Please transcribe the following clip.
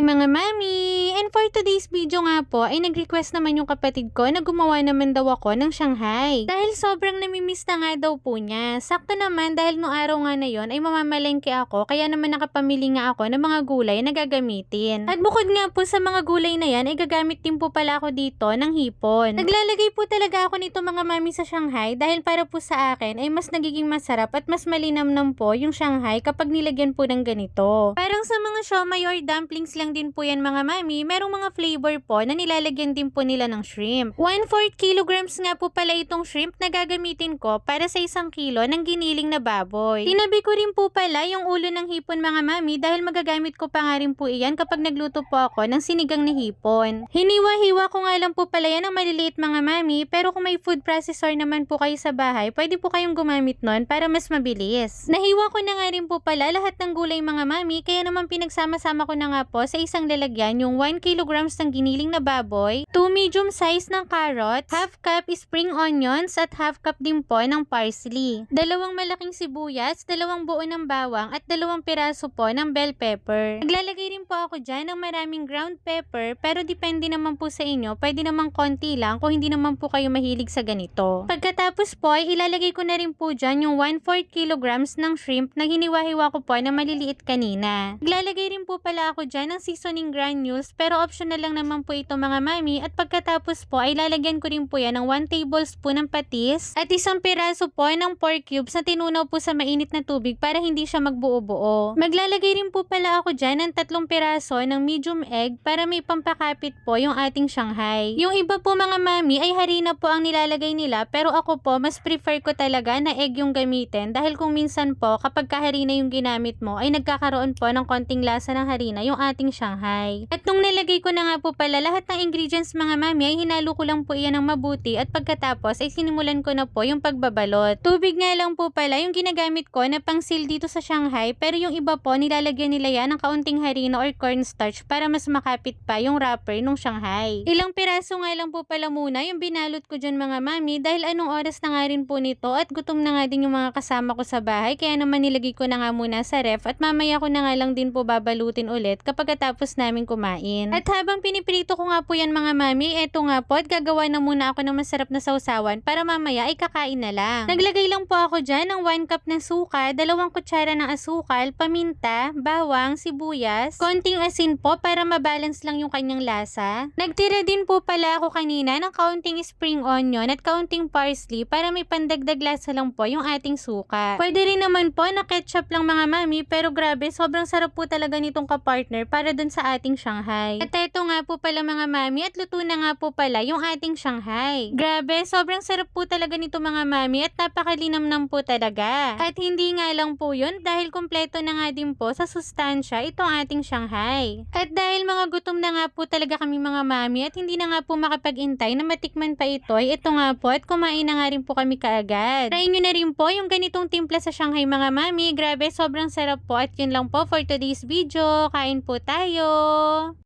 Mga mami! And for today's video nga po, ay nag-request naman yung kapatid ko na gumawa naman daw ako ng Shanghai. Dahil sobrang namimiss na nga daw po niya. Sakto naman dahil no araw nga na yon ay mamamalengke ako kaya naman nakapamili nga ako ng mga gulay na gagamitin. At bukod nga po sa mga gulay na yan ay gagamit din po pala ako dito ng hipon. Naglalagay po talaga ako nito mga mami sa Shanghai dahil para po sa akin ay mas nagiging masarap at mas malinamnam po yung Shanghai kapag nilagyan po ng ganito. Parang sa mga siomay or dumplings lang din po yan mga mami, merong mga flavor po na nilalagyan din po nila ng shrimp. 1/4 kilograms nga po pala itong shrimp na gagamitin ko para sa isang kilo ng giniling na baboy. Tinabi ko rin po pala yung ulo ng hipon mga mami dahil magagamit ko pa nga rin po iyan kapag nagluto po ako ng sinigang na hipon. Hiniwa-hiwa ko nga lang po pala yan ng maliliit mga mami pero kung may food processor naman po kayo sa bahay, pwede po kayong gumamit nun para mas mabilis. Nahiwa ko na nga rin po pala lahat ng gulay mga mami kaya naman pinagsama-sama ko na nga po sa isang lalagyan yung 1 kilograms ng giniling na baboy, 2 medium size ng carrots, half cup spring onions at half cup din po ng parsley. Dalawang malaking sibuyas, dalawang buo ng bawang at dalawang piraso po ng bell pepper. Naglalagay rin po ako dyan ng maraming ground pepper pero depende naman po sa inyo, pwede naman konti lang kung hindi naman po kayo mahilig sa ganito. Pagkatapos po ay ilalagay ko na rin po dyan yung 1/4 kilograms ng shrimp na hiniwa-hiwa ko po na maliliit kanina. Naglalagay rin po pala ako dyan ng seasoning granules pero optional lang naman po ito mga mami at pagkatapos po ay lalagyan ko rin po yan ng 1 tablespoon ng patis at isang piraso po ng pork cubes na tinunaw po sa mainit na tubig para hindi siya magbuo-buo. Maglalagay rin po pala ako dyan ng tatlong piraso ng medium egg para may pampakapit po yung ating Shanghai. Yung iba po mga mami ay harina po ang nilalagay nila pero ako po mas prefer ko talaga na egg yung gamitin dahil kung minsan po kapag kaharina yung ginamit mo ay nagkakaroon po ng konting lasa ng harina yung ating Shanghai. At nung nilagay ko na nga po pala lahat ng ingredients mga mami ay hinalo ko lang po iyan ng mabuti at pagkatapos ay sinimulan ko na po yung pagbabalot. Tubig nga lang po pala yung ginagamit ko na pangsil dito sa Shanghai pero yung iba po nilalagyan nila yan ng kaunting harina or cornstarch para mas makapit pa yung wrapper nung Shanghai. Ilang piraso nga lang po pala muna yung binalot ko dyan mga mami dahil anong oras na nga rin po nito at gutom na nga din yung mga kasama ko sa bahay kaya naman nilagay ko na nga muna sa ref at mamaya ko na nga lang din po babalutin ulit kapag katapos namin kumain. At habang piniprito ko nga po yan mga mami, eto nga po at gagawa na muna ako ng masarap na sausawan para mamaya ay kakain na lang. Naglagay lang po ako dyan ng 1 cup ng suka, dalawang kutsara ng asukal, paminta, bawang, sibuyas, konting asin po para mabalance lang yung kanyang lasa. Nagtira din po pala ako kanina ng kaunting spring onion at kaunting parsley para may pandagdag lasa lang po yung ating suka. Pwede rin naman po na ketchup lang mga mami pero grabe sobrang sarap po talaga nitong kapartner para dun sa ating Shanghai. At eto nga po pala mga mami at luto na nga po pala yung ating Shanghai. Grabe, sobrang sarap po talaga nito mga mami at napakalinamnam po talaga. At hindi nga lang po yun dahil kompleto na nga din po sa sustansya itong ating Shanghai. At dahil mga gutom na nga po talaga kami mga mami at hindi na nga po makapag-intay na matikman pa ito ay ito nga po at kumain na nga rin po kami kaagad. Try nyo na rin po yung ganitong timpla sa Shanghai mga mami. Grabe, sobrang sarap po at yun lang po for today's video. Kain po tayo!